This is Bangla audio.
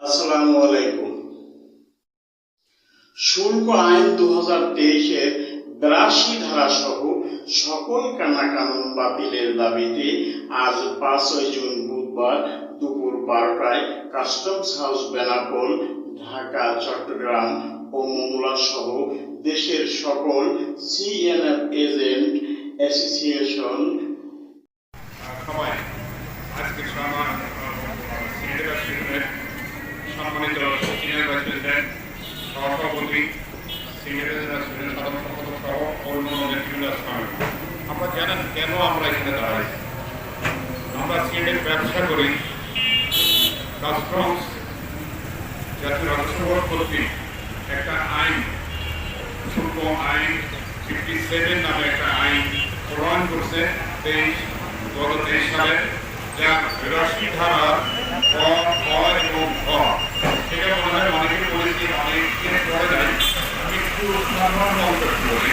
আসসালামু আলাইকুম। শুল্ক আইন দু হাজার তেইশের বিরাশি ধারা সহ সকল কানাকানুন বাতিলের দাবিতে আজ পাঁচই জুন বুধবার দুপুর বারোটায় কাস্টমস হাউস বেনাপোল, ঢাকা, চট্টগ্রাম ও মোংলা সহ দেশের সকল সিএনএফ এজেন্ট অ্যাসোসিয়েশন সবাই আজকে আমার সিনিয়র প্রেসিডেন্ট সম্মানিত সিনিয়র ভাইস প্রেসিডেন্ট সভাপতি আমরা জানেন কেন আমরা এখানে দাঁড়াই। আমরা সিএনএর ব্যবসা করি, কাস্টমস, জাতীয় রাজস্ব কর্তৃক একটা আইন শুল্ক আইন, ফিফটি সেভেন নামে একটা আইন প্রণয়ন করছে তেইশ গত তেইশ সালে যা বিরাশি ধারা ক খ এবং ঘ সেটা মনে হয় অনেকে বলেছি অনেকের পরে যায় আমি একটু সাধারণ অন্তর্ভুক্ত করি